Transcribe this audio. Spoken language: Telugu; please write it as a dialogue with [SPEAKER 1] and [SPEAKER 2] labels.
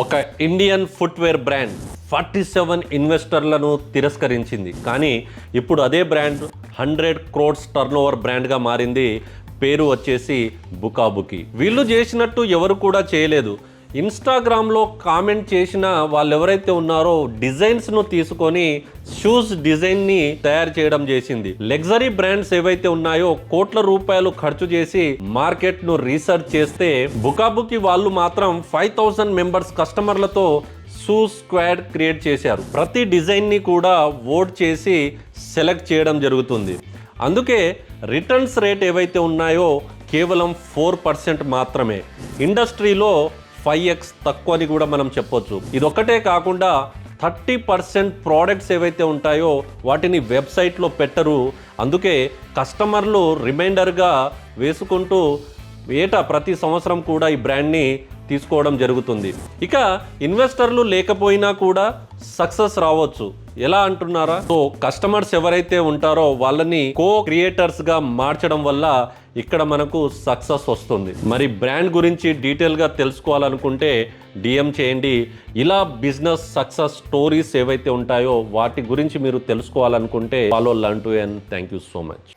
[SPEAKER 1] ఒక Indian footwear brand forty seven ఇన్వెస్టర్లను తిరస్కరించింది. కానీ ఇప్పుడు అదే brand hundred crores turn over బ్రాండ్గా మారింది. పేరు వచ్చేసి బుకాబుకి. వీళ్ళు చేసినట్టు ఎవరు కూడా చేయలేదు. ఇన్స్టాగ్రామ్లో కామెంట్ చేసిన వాళ్ళు ఎవరైతే ఉన్నారో డిజైన్స్ను తీసుకొని షూస్ డిజైన్ని తయారు చేయడం చేసింది. లగ్జరీ బ్రాండ్స్ ఏవైతే ఉన్నాయో కోట్ల రూపాయలు ఖర్చు చేసి మార్కెట్ను రీసెర్చ్ చేస్తే బుకాబుకి వాళ్ళు మాత్రం ఫైవ్ థౌసండ్ మెంబర్స్ కస్టమర్లతో షూ స్క్వాడ్ క్రియేట్ చేశారు. ప్రతి డిజైన్ని కూడా ఓట్ చేసి సెలెక్ట్ చేయడం జరుగుతుంది. అందుకే రిటర్న్స్ రేట్ ఏవైతే ఉన్నాయో కేవలం ఫోర్ పర్సెంట్ మాత్రమే. ఇండస్ట్రీలో ఫైవ్ ఎక్స్ తక్కువ అని కూడా మనం చెప్పొచ్చు. ఇదొక్కటే కాకుండా థర్టీ పర్సెంట్ ప్రోడక్ట్స్ ఏవైతే ఉంటాయో వాటిని వెబ్సైట్లో పెట్టరు. అందుకే కస్టమర్లు రిమైండర్గా వేసుకుంటూ ఏటా ప్రతి సంవత్సరం కూడా ఈ బ్రాండ్ని తీసుకోవడం జరుగుతుంది. ఇక ఇన్వెస్టర్లు లేకపోయినా కూడా సక్సెస్ రావచ్చు. ఎలా అంటున్నారా? సో కస్టమర్స్ ఎవరైతే ఉంటారో వాళ్ళని కో క్రియేటర్స్గా మార్చడం వల్ల ఇక్కడ మనకు సక్సెస్ వస్తుంది. మరి బ్రాండ్ గురించి డీటెయిల్గా తెలుసుకోవాలనుకుంటే డిఎం చేయండి. ఇలా బిజినెస్ సక్సెస్ స్టోరీస్ ఏవైతే ఉంటాయో వాటి గురించి మీరు తెలుసుకోవాలనుకుంటే follow learn to and thank you so much